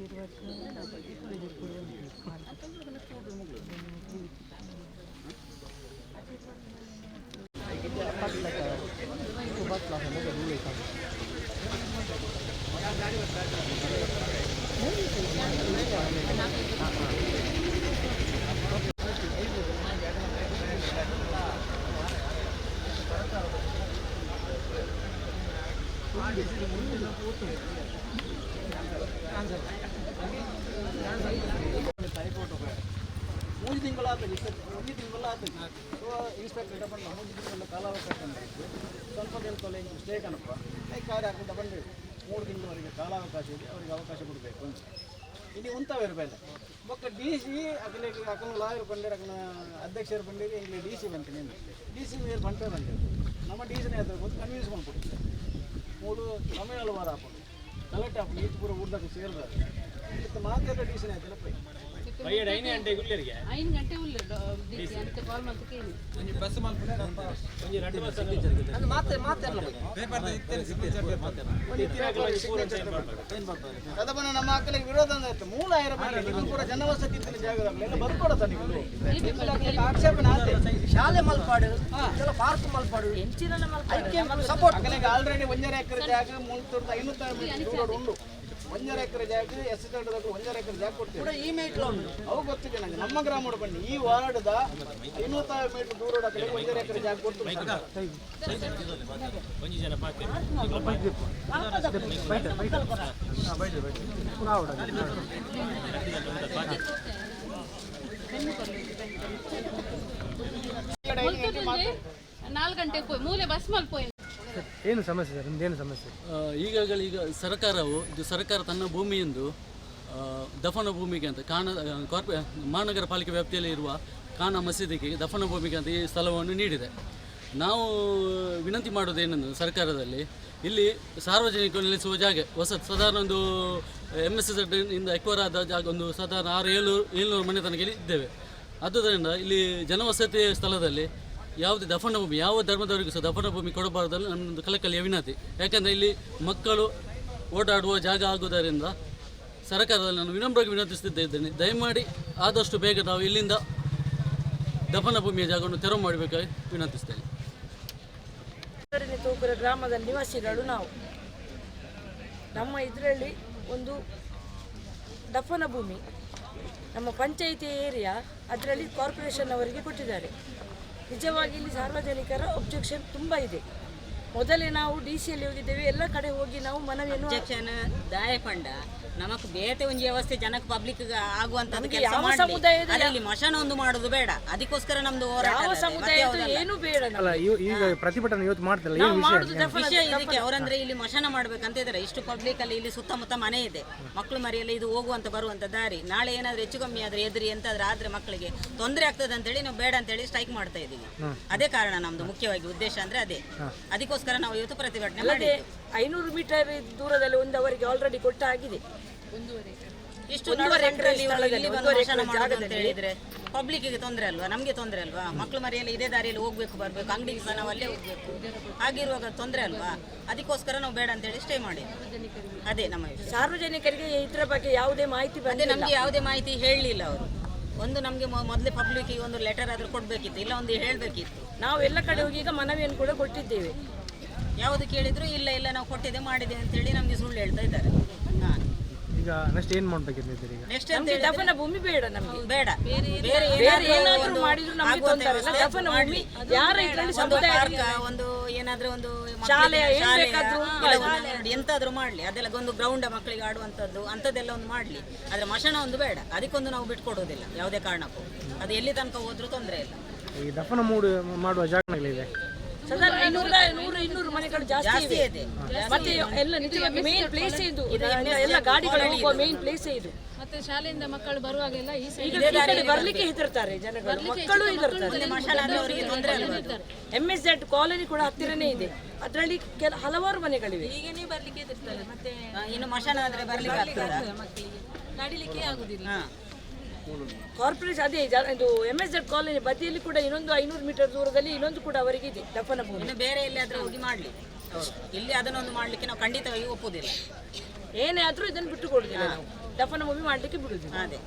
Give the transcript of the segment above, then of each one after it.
Thank you. ಮೂರು ತಿಂಗಳಾಗ್ತದೆ ಒಂದು ತಿಂಗಳಾಗ್ತದೆ so inspector double ಮೂರು ತಿಂಗಳ ಕಾಲಾವಕಾಶ ಬಂದಿತ್ತು ಸ್ವಲ್ಪ ದಿನ ಸ್ಟೇ ಕಣಪ್ಪ. ಈ ಕಾರ್ಯ ಹಾಕೊಂಡು ಬಂದಿದೆ ಮೂರು ತಿಂಗಳವರೆಗೆ ಕಾಲಾವಕಾಶ ಇದೆ, ಅವರಿಗೆ ಅವಕಾಶ ಕೊಡಬೇಕು ಅಂತ. ಇಲ್ಲಿ ಉಂತಾವ ಇರಬೇಡ ಮಕ್ಕ ಡಿ ಸಿ ಅಕಲಿಗೆ ಅಕ್ಕನ ಲಾಯರ್ ಬಂದಿರ ಅಕ್ಕನ ಅಧ್ಯಕ್ಷರು ಬಂದಿರಿ ಇಲ್ಲಿ ಡಿ ಸಿ ಬಂತು ನೀನು ಡಿ ಸಿ ಮೇಲೆ ಬಂಟೆ ಬಂದಿರು ನಮ್ಮ ಡಿ ಸಿನ ಹತ್ರ ಗೊತ್ತು ಕನ್ವಿನ್ಸ್ ಮಾಡ್ಬಿಟ್ಟು మూడు సమయాల వారు అప్పుడు కలెక్ట్ అప్పుడు ఈటుకూర ఊరి దాకా చేరుతారు ఇంత మాత్రం డిసిషన్ అయితే ಐದು ಗಂಟೆ ಅಂತ ಕಾಲ್ ಮಾಡ್ತಾ ಕೇಳಿ. ಅದು ಮಾತೆ ಮಾತೆಲ್ಲ ಕದಬನ ನಮ್ಮ ಮಕ್ಕಳಿಗೆ ವಿರೋಧ ಆಯ್ತು. ಮೂಲ ಕೂಡ ಜನವಸತಿ ಇತ್ತಿನ ಜಾಗದಲ್ಲಿ. ಎಲ್ಲ ಬರ್ಕೊಡತ್ತ ನೀವು. ಆಕ್ಷೇಪಣೆ ಶಾಲೆ ಮಲ್ಪಾಡು ಕೆಲ ಪಾರ್ಕ್ ಮಲ್ಪಾಡು. ಸಪೋರ್ಟ್ ಆಲ್ರೆಡಿ ಒಂದರ ಎಕರೆ ಜಾಗ ಮುನ್ನೂರ ಐನೂರ ಉಂಟು ಒಂದರ ಎಕರೆ ಜಾಗ ಎಸ್ ದೊಡ್ಡದಾಗ ಒಂದರ ಎಕರೆ ಜಾಗ ಕೊಡ್ತೀವಿ. ಈ ಮೀಟ್ರ್ ಉಂಟು. ಅವು ಗೊತ್ತಿದೆ ನಂಗೆ. ನಮ್ಮ ಗ್ರಾಮ ಬನ್ನಿ. ಈ ವಾರ್ಡ್ದ ಐನೂರ ಮೀಟರ್ ದೂರ ಕಡೆ ಒಂದರ ಎಕರೆ ಜಾಗ ಕೊಡ್ತೀವಿ. ನಾಲ್ಕು ಗಂಟೆಗೆ ಪೋಯ್ ಮೂಲೆ ಬಸ್ ಮಲ್ ಪೋಯ್ ಏನು ಸಮಸ್ಯೆ ಸರ್? ನಿಮ್ದೇನು ಸಮಸ್ಯೆ? ಈಗಾಗಲೇ ಈಗ ಸರ್ಕಾರವು, ಇದು ಸರ್ಕಾರ ತನ್ನ ಭೂಮಿಯೆಂದು ದಫನ ಭೂಮಿಗೆ ಅಂತ, ಕಾಣ ಕಾರ್ಪೊ, ಮಹಾನಗರ ಪಾಲಿಕೆ ವ್ಯಾಪ್ತಿಯಲ್ಲಿ ಇರುವ ಕಾನ ಮಸೀದಿಗೆ ದಫನ ಭೂಮಿಗೆ ಅಂತ ಈ ಸ್ಥಳವನ್ನು ನೀಡಿದೆ. ನಾವು ವಿನಂತಿ ಮಾಡೋದೇನೆಂದು ಸರ್ಕಾರದಲ್ಲಿ, ಇಲ್ಲಿ ಸಾರ್ವಜನಿಕರು ನೆಲೆಸುವ ಜಾಗ, ಹೊಸ ಸಾಧಾರಣ ಒಂದು ಎಂ ಎಸ್ ಎಸ್ ಇಂದ ಎಕ್ವರ್ ಆದ ಜಾಗ ಒಂದು ಸಾಧಾರಣ ಆರು ಏಳು, ಏಳ್ನೂರು ಮನೆ ತನಕ ಇದ್ದೇವೆ. ಆದ್ದರಿಂದ ಇಲ್ಲಿ ಜನವಸತಿ ಸ್ಥಳದಲ್ಲಿ ಯಾವುದೇ ದಫನ ಭೂಮಿ, ಯಾವ ಧರ್ಮದವರಿಗೂ ಸಹ ದಫನ ಭೂಮಿ ಕೊಡಬಾರದು ಅನ್ನೋ ನನ್ನೊಂದು ಕಲಕಲಿಯ ವಿನಂತಿ ಯಾಕಂದರೆ ಇಲ್ಲಿ ಮಕ್ಕಳು ಓಡಾಡುವ ಜಾಗ ಆಗುವುದರಿಂದ ಸರ್ಕಾರದಲ್ಲಿ ನಾನು ವಿನಮ್ರವಾಗಿ ವಿನಂತಿಸುತ್ತಿದ್ದೇನೆ ದಯಮಾಡಿ ಆದಷ್ಟು ಬೇಗ ನಾವು ಇಲ್ಲಿಂದ ದಫನ ಭೂಮಿಯ ಜಾಗವನ್ನು ತೆರವು ಮಾಡಬೇಕಾಗಿ ವಿನಂತಿಸ್ತೇನೆ ತೂಕುರ ಗ್ರಾಮದ ನಿವಾಸಿಗಳು ನಾವು. ನಮ್ಮ ಇದರಲ್ಲಿ ಒಂದು ದಫನ ಭೂಮಿ. ನಮ್ಮ ಪಂಚಾಯಿತಿ ಏರಿಯಾ ಅದರಲ್ಲಿ ಕಾರ್ಪೊರೇಷನ್ ಅವರಿಗೆ ಕೊಟ್ಟಿದ್ದಾರೆ. ನಿಜವಾಗಿ ಇಲ್ಲಿ ಸಾರ್ವಜನಿಕರ ಒಬ್ಜೆಕ್ಷನ್ ತುಂಬ ಇದೆ. ಮೊದಲೇ ನಾವು ಡಿ ಸಿಯಲ್ಲಿ ಹೋಗಿದ್ದೇವೆ ಎಲ್ಲ ಕಡೆ ಹೋಗಿ ನಾವು ಮನವಿಯನ್ನು ಅಬ್ಜೆಕ್ಷನ್ ದಾಯಪಂಡ. ನಮಕ್ ಬೇತೆ ಒಂದು ವ್ಯವಸ್ಥೆ ಜನಕ್ಕೆ ಪಬ್ಲಿಕ್ ಆಗುವಂತದ್ದು ಕೆಲಸ ಯಾವ ಮಾಡ್ಲಿ. ಸಮುದಾಯದ ಅದ್ರಲ್ಲಿ ಮಶಾನ ಒಂದು ಮಾಡುದು ಬೇಡ. ಅದಕ್ಕೋಸ್ಕರ ನಮ್ದು ಹೋರಾಟ ಯಾವ ಅಲ್ಲ ಮತ್ತೆ ಸಮುದಾಯದ ಯಾವುದಲ್ಲ. ಏನು ಬೇಡ ನಮ್ಗೆ. ಅಲ್ಲ ಇವ್- ಈಗ ಪ್ರತಿಭಟನೆ ಇವತ್ತು ಮಾಡ್ತಿಲ್ಲ ಏನು ನಾವು ವಿಷಯ ಮಾಡುದು ದಫನ ವಿಷಯ ಇದಕ್ಕೆ ಅವರಂದ್ರೆ ಇಲ್ಲಿ ಮಶಾನ ಮಾಡ್ಬೇಕಂತ ಇದ್ದಾರೆ ಇಷ್ಟು ಪಬ್ಲಿಕ್ ಅಲ್ಲಿ ಇಲ್ಲಿ ಸುತ್ತಮುತ್ತ ಮನೆ ಇದೆ. ಮಕ್ಕಳು ಮರಿಯಲ್ಲಿ ಇದು ಹೋಗುವಂತ ಬರುವಂತ ದಾರಿ. ನಾಳೆ ಏನಾದ್ರೂ ಹೆಚ್ಚು ಕಮ್ಮಿ ಆದ್ರೆ ಎದ್ರಿ ಎಂತಾದ್ರೂ ಆದ್ರೆ ಮಕ್ಕಳಿಗೆ ತೊಂದರೆ ಆಗ್ತದೆ ಅಂತೇಳಿ ನಾವು ಬೇಡ ಅಂತ ಹೇಳಿ ಸ್ಟ್ರೈಕ್ ಮಾಡ್ತಾ ಇದ್ದೀವಿ ಅದೇ ಕಾರಣ ನಮ್ದು ಮುಖ್ಯವಾಗಿ ಉದ್ದೇಶ ಅಂದ್ರೆ ಅದೇ. ಅದಕ್ಕೋಸ್ಕರ ನಾವು ಇವತ್ತು ಪ್ರತಿಭಟನೆ ಅಲ್ಲದೆ ಮಾಡಿದ್ದು ಐನೂರು ಮೀಟರ್ ದೂರದಲ್ಲಿ ಒಂದು ಅವರಿಗೆ ಆಲ್ರೆಡಿ ಕೊಟ್ಟಾಗಿದೆ ಇಷ್ಟು ಒಂದೂವರೆ ಅಂತ ಹೇಳಿದ್ರೆ ಪಬ್ಲಿಕ್ಕಿಗೆ ತೊಂದರೆ ಅಲ್ವಾ? ನಮಗೆ ತೊಂದರೆ ಅಲ್ವಾ? ಮಕ್ಕಳು ಮರೆಯಲ್ಲಿ ಇದೇ ದಾರಿಯಲ್ಲಿ ಹೋಗ್ಬೇಕು ಬರ್ಬೇಕು. ಅಂಗಡಿಗೆ ಸಹ ನಾವು ಅಲ್ಲೇ ಹೋಗ್ಬೇಕು. ಹಾಗಿರುವಾಗ ತೊಂದರೆ ಅಲ್ವಾ? ಅದಕ್ಕೋಸ್ಕರ ನಾವು ಬೇಡ ಅಂತ ಹೇಳಿ ಸ್ಟೇ ಮಾಡಿ ಅದೇ ನಮ್ಮ ಸಾರ್ವಜನಿಕರಿಗೆ ಇದರ ಬಗ್ಗೆ ಯಾವುದೇ ಮಾಹಿತಿ ಅದೇ ನಮ್ಗೆ ನಮಗೆ ಯಾವುದೇ ಮಾಹಿತಿ ಹೇಳಲಿಲ್ಲ ಅವರು. ಒಂದು ನಮಗೆ ಮೊದಲೇ ಪಬ್ಲಿಕ್ಕಿಗೆ ಒಂದು ಲೆಟರ್ ಆದರೂ ಕೊಡಬೇಕಿತ್ತು ಇಲ್ಲ ಒಂದು ಹೇಳಬೇಕಿತ್ತು. ನಾವು ಎಲ್ಲ ಕಡೆ ಹೋಗಿ ಈಗ ಮನವಿಯನ್ನು ಕೂಡ ಕೊಟ್ಟಿದ್ದೇವೆ. ಯಾವುದು ಕೇಳಿದ್ರು ಇಲ್ಲ ಇಲ್ಲ ನಾವು ಕೊಟ್ಟಿದೆ ಮಾಡಿದೆ ಅಂತೇಳಿ ನಮ್ಗೆ ಸುಳ್ಳು ಹೇಳ್ತಾ ಇದ್ದಾರೆ. ಹಾಂ. ಈಗ ನೆಕ್ಸ್ಟ್ ಏನು ಮಾಡ್ಬೇಕಿದ್ದೀರಿ ಈಗ? ನೆಕ್ಸ್ಟ್ ಅಂತ ನಮ್ಗೆ ದಫನ ಭೂಮಿ ಬೇಡ ನಮ್ಗೆ. ಬೇಡ. ಬೇರೆ ಬೇರೆ ಏನಾದ್ರೂ ಏನಾದ್ರೂ ಒಂದು ಮಾಡಿದ್ರು ನಮ್ಗೆ ಆಗುವಂತ ತೊಂದರೆ. ಇಲ್ಲ. ದಫನ ಭೂಮಿ ಯಾರ ಇದ್ರಲ್ಲಿ ಒಂದು ಸಮುದಾಯ ಒಂದು ಏನಾದ್ರೂ ಒಂದು ಮಕ್ಕಳಿಗೆ ಶಾಲೆಯ ಏನ್ ಶಾಲೆಯ ಬೇಕಾದ್ರೂ ಇಲ್ಲ ಒಂದು ನೋಡಿ ಎಂತಾದ್ರೂ ಮಾಡ್ಲಿ. ಅದೆಲ್ಲ ಒಂದು ಗ್ರೌಂಡ್ ಮಕ್ಕಳಿಗೆ ಆಡುವಂತದ್ದು ಅಂಥದ್ದೆಲ್ಲ ಒಂದು ಮಾಡ್ಲಿ. ಆದ್ರೆ ಮಶಾನ ಒಂದು ಬೇಡ. ಅದಕ್ಕೊಂದು ನಾವು ಬಿಟ್ಕೊಡೋದಿಲ್ಲ ಯಾವುದೇ ಕಾರಣಕ್ಕೂ. ಅದು ಎಲ್ಲಿ ತನಕ ಹೋದ್ರೂ ತೊಂದರೆ ಇಲ್ಲ. ಈ ದಫನ ಮೂಡು ಮಾಡುವ ಜಾಗಗಳಿದೆ ಐನೂರ ನೂರು ಇನ್ನೂರು ಮನೆಗಳು ಜಾಸ್ತಿ ಇದೆ ಮತ್ತೆ ಎಲ್ಲ ನಿಜವಾಗಿ ಮೇನ್ ಪ್ಲೇಸ್ ಇದು ಎಲ್ಲ ಗಾಡಿಗಳು ಹೋಗುವ ಮೇನ್ ಪ್ಲೇಸ್ ಇದು ಮತ್ತೆ ಶಾಲೆಯಿಂದ ಮಕ್ಕಳು ಬರುವಾಗೆಲ್ಲ ಈ ಸೈಡ್ ಬರ್ಲಿಕ್ಕೆ ಹೆದರ್ತಾರೆ ಜನಗಳು ಮಕ್ಕಳು ಹೆದರ್ತಾರೆ? ಎಂ ಎಸ್ ಜೆಡ್ ಕಾಲೋನಿ ಕೂಡ ಹತ್ತಿರನೇ ಇದೆ ಅದರಲ್ಲಿ ಕೆಲ ಹಲವಾರು ಮನೆಗಳಿವೆ ಈಗನೇ ಬರ್ಲಿಕ್ಕೆ ಹೆದರ್ತಾರೆ ಮತ್ತೆ ಇನ್ನು ಮಶಾನ ಆದ್ರೆ ಬರ್ಲಿಕ್ಕೆ ನಡಿಲಿಕ್ಕೆ ಆಗುದಿಲ್ಲ ಕಾರ್ಪೊರೇಷನ್ ಅದೇ ಇದು ಎಂ ಎಸ್ ಜೆಡ್ ಕಾಲೋನಿ ಬದಿಯಲ್ಲಿ ಕೂಡ ಇನ್ನೊಂದು ಐನೂರು ಮೀಟರ್ ದೂರದಲ್ಲಿ ಇನ್ನೊಂದು ಕೂಡ ಅವರಿಗೆ ಇದೆ ದಫನ ಭೂಮಿ. ಇನ್ನು ಬೇರೆ ಎಲ್ಲಿಯಾದ್ರೂ ಹೋಗಿ ಮಾಡಲಿ. ಇಲ್ಲಿ ಅದನ್ನೊಂದು ಮಾಡ್ಲಿಕ್ಕೆ ನಾವು ಖಂಡಿತವಾಗಿ ಒಪ್ಪುದಿಲ್ಲ ಏನೇ ಆದ್ರೂ ಇದನ್ನು ಬಿಟ್ಟು ಕೊಡುದಿಲ್ಲ ನಾವು. ದಫನ ಭೂಮಿ ಮಾಡಲಿಕ್ಕೆ ಬಿಡುವುದಿಲ್ಲ. ಅದೇ.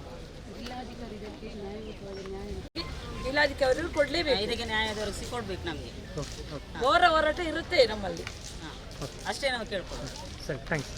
ಜಿಲ್ಲಾಧಿಕಾರಿಗಳು ಕೊಡಲೇಬೇಕು. ಇದಕ್ಕೆ ನ್ಯಾಯ ದೊರಕಿಸಿಕೊಡ್ಬೇಕು ನಮಗೆ. Okay okay. ಘೋರ ಹೋರಾಟ ಇರುತ್ತೆ ನಮ್ಮಲ್ಲಿ. ಅಷ್ಟೇ ನಾವು ಕೇಳ್ಕೊಳ್ಳೋದು. ಸರಿ ಥ್ಯಾಂಕ್ಸ್